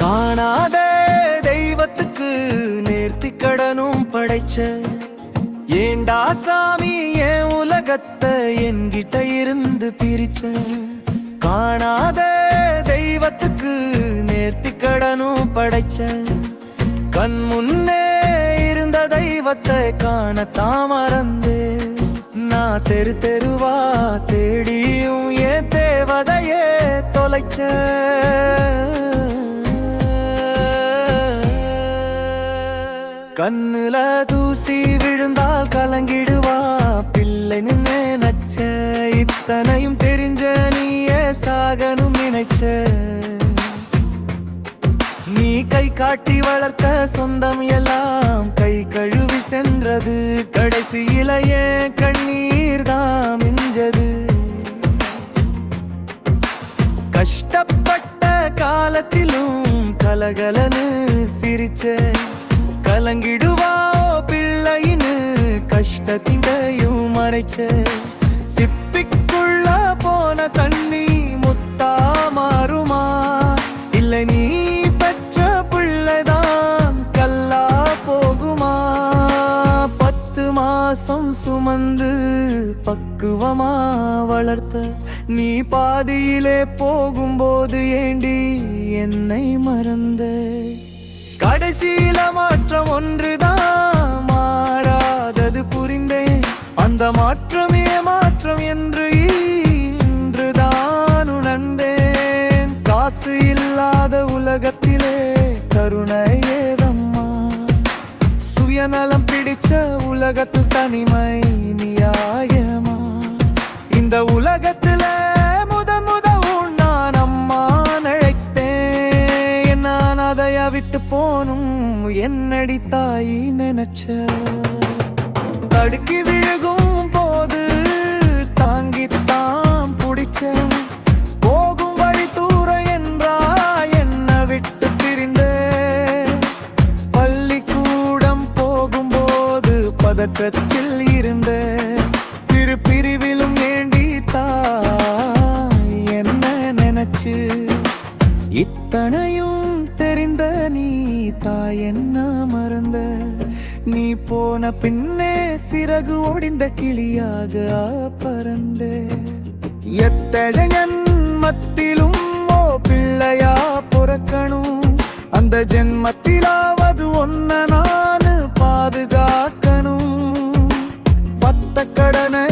காணாத தெய்வத்துக்கு நேர்த்தி கடனும் படைச்ச. ஏண்டா சாமி என் உலகத்தை என்கிட்ட இருந்து பிரிச்ச? காணாத தெய்வத்துக்கு நேர்த்தி கடனும் படைச்ச. கண் முன்னே இருந்த தெய்வத்தை காணத்தான் மறந்து. நான் தெரு தெருவா தேடியும் ஏன் தேவதையே தொலைச்சேன் கண்ணுல தூசி விழுந்தால் கலங்கிடுவா. பிள்ளை நின்னு நச்ச இத்தனையும் தெரிஞ்ச நீயே சாகனும் நினைச்ச. நீ கை காட்டி வளர்த்த சொந்தம் எல்லாம் கை கழுவி சென்றது. கடைசியில ஏன் கண்ணீர் தான் மிஞ்சது. கஷ்டப்பட்ட காலத்திலும் கலகலன்னு சிரிச்சேன். கலங்கிடுவா பிள்ளையின்னு கஷ்டத்திண்டையும் மறைச்ச சிப்பிக்குள்ள போன தண்ணி முத்தா மாறுமா? இல்லை நீ பெற்ற பிள்ளைதான் கல்லா போகுமா? பத்து மாசம் சுமந்து பக்குவமா வளர்த்த நீ பாதியிலே போகும்போது ஏண்டி என்னை மறந்த? கடைசியில மாற்றம் ஒன்றுதான். மாறாதது புரிந்தேன். அந்த மாற்றமே மாற்றம் என்று இன்றுதான் உணர்ந்தேன். காசு இல்லாத உலகத்திலே கருணை ஏதம்மா? சுயநலம் பிடிச்ச உலகத்தில் தனிமை நியாயமா? இந்த உலகத்தில் விட்டு போனும். என்னடி தாயி நினைச்ச? தடுக்கி விழுகும் போது தாங்கித்தான் பிடிச்ச. போகும் வழி தூர என்றா என்ன விட்டு பிரிந்த? பள்ளிக்கூடம் போகும்போது பதற்றத்தில் இருந்த. தாய் என்ன மறந்த? நீ போன பின்னே சிறகு ஒடிந்த கிளியாக பறந்தே. எத்தனை ஜன்மத்திலும் ஓ பிள்ளையா பிறக்கணும்? அந்த ஜென்மத்திலாவது ஒன்ன நான் பாதுகாக்கணும். பத்த கடனை